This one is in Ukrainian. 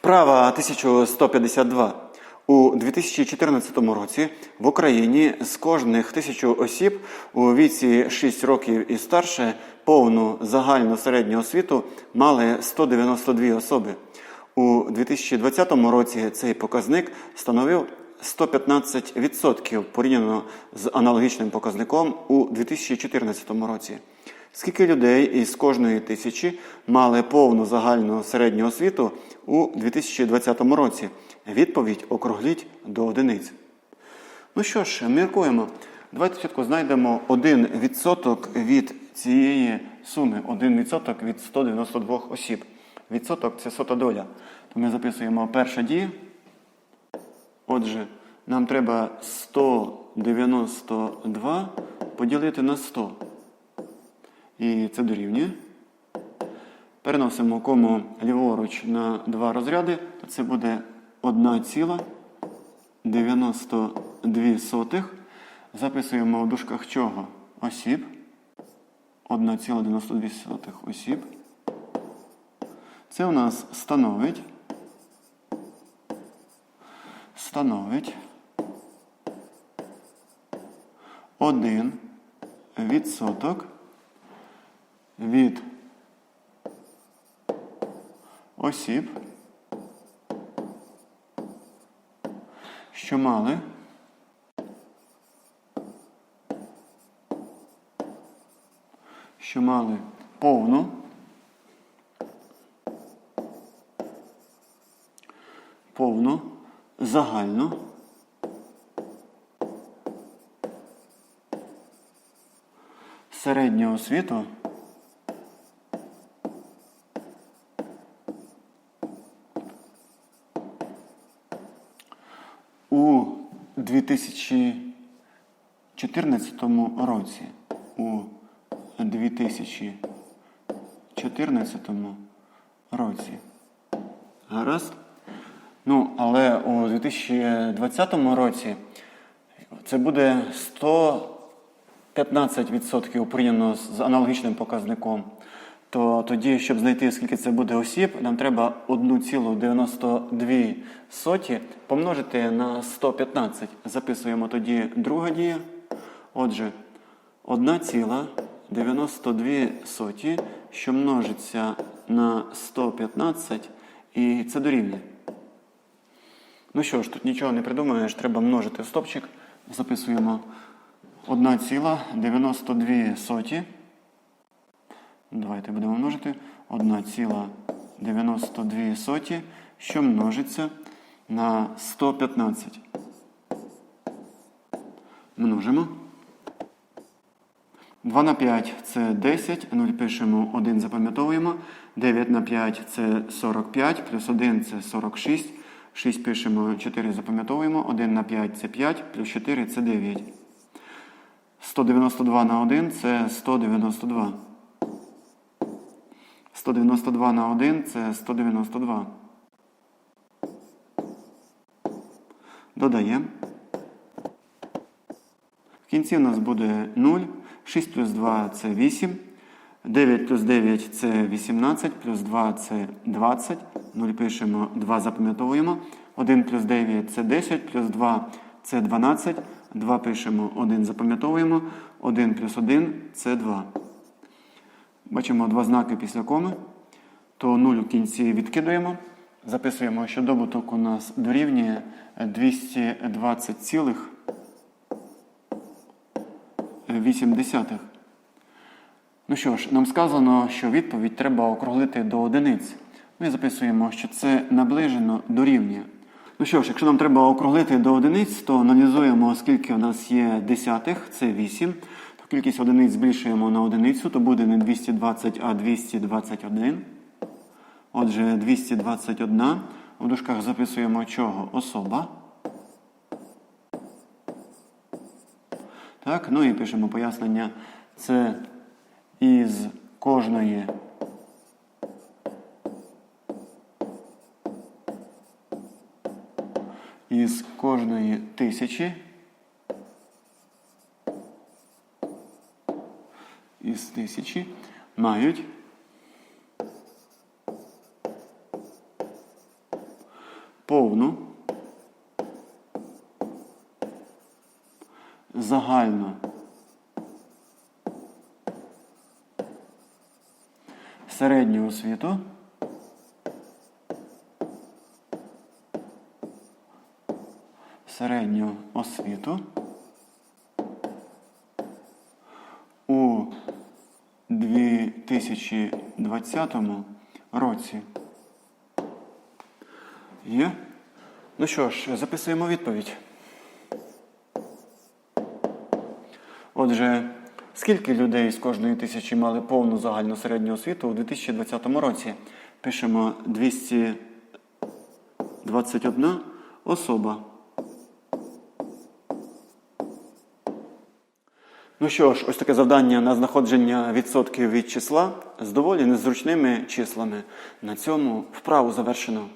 Вправа 1152. У 2014 році в Україні з кожних тисячу осіб у віці 6 років і старше повну загальну середню освіту мали 192 особи. У 2020 році цей показник становив 115% порівняно з аналогічним показником у 2014 році. Скільки людей із кожної тисячі мали повну загальну середню освіту у 2020 році? Відповідь округліть до одиниць. Ну що ж, міркуємо. Давайте спочатку знайдемо 1% від цієї суми. 1% від 192 осіб. Відсоток це сота доля. То ми записуємо перша дія. Отже, нам треба 192 поділити на 100. І це дорівнює. Переносимо кому ліворуч на два розряди, то це буде 1,92. Записуємо в дужках чого? Осіб. 1,92 сотих осіб. Це у нас становить. Становить 1 відсоток від осіб, що мали що мали повну повну загальну середню освіту у 2014 році. У 2014 році. Гаразд? Ну, але у 2020 році це буде 115% порівняно з аналогічним показником. То тоді, щоб знайти, скільки це буде осіб, нам треба 1,92 соті помножити на 115. Записуємо тоді друга дія. Отже, 1,92 соті, що множиться на 115, і це дорівнює. Ну що ж, тут нічого не придумаєш, треба множити стопчик. Записуємо 1,92 соті. Давайте будемо множити 1,92 соті, що множиться на 115. Множимо. 2 на 5 це 10, 0 пишемо, 1 запам'ятовуємо. 9 на 5 це 45, плюс 1 це 46. 6 пишемо, 4 запам'ятовуємо. 1 на 5 це 5, плюс 4 це 9. 192 на 1 це 192. 192 на 1 це 192. Додаємо. В кінці у нас буде 0. 6 плюс 2 це 8. 9 плюс 9 це 18, плюс 2 це 20. 0 пишемо, 2 запам'ятовуємо. 1 плюс 9 це 10, плюс 2 це 12. 2 пишемо, 1 запам'ятовуємо. 1 плюс 1 це 2. Бачимо два знаки після коми. То 0 в кінці відкидуємо. Записуємо, що добуток у нас дорівнює 220,8. Ну що ж, нам сказано, що відповідь треба округлити до одиниць. Ми записуємо, що це наближено дорівнює. Ну що ж, якщо нам треба округлити до одиниць, то аналізуємо, скільки у нас є десятих, це 8. Кількість одиниць збільшуємо на одиницю, то буде не 220, а 221. Отже, 221. В дужках записуємо чого? Особа. Так, ну і пишемо пояснення. Це із кожної із кожної тисячі із тисячі мають повну. Загальну. Середню освіту. Середню освіту у 2020 році. Є? Ну що ж, записуємо відповідь. Отже, скільки людей з кожної тисячі мали повну загальну середню освіту у 2020 році? Пишемо 221 особа. Ну що ж, ось таке завдання на знаходження відсотків від числа з доволі незручними числами. На цьому вправу завершено.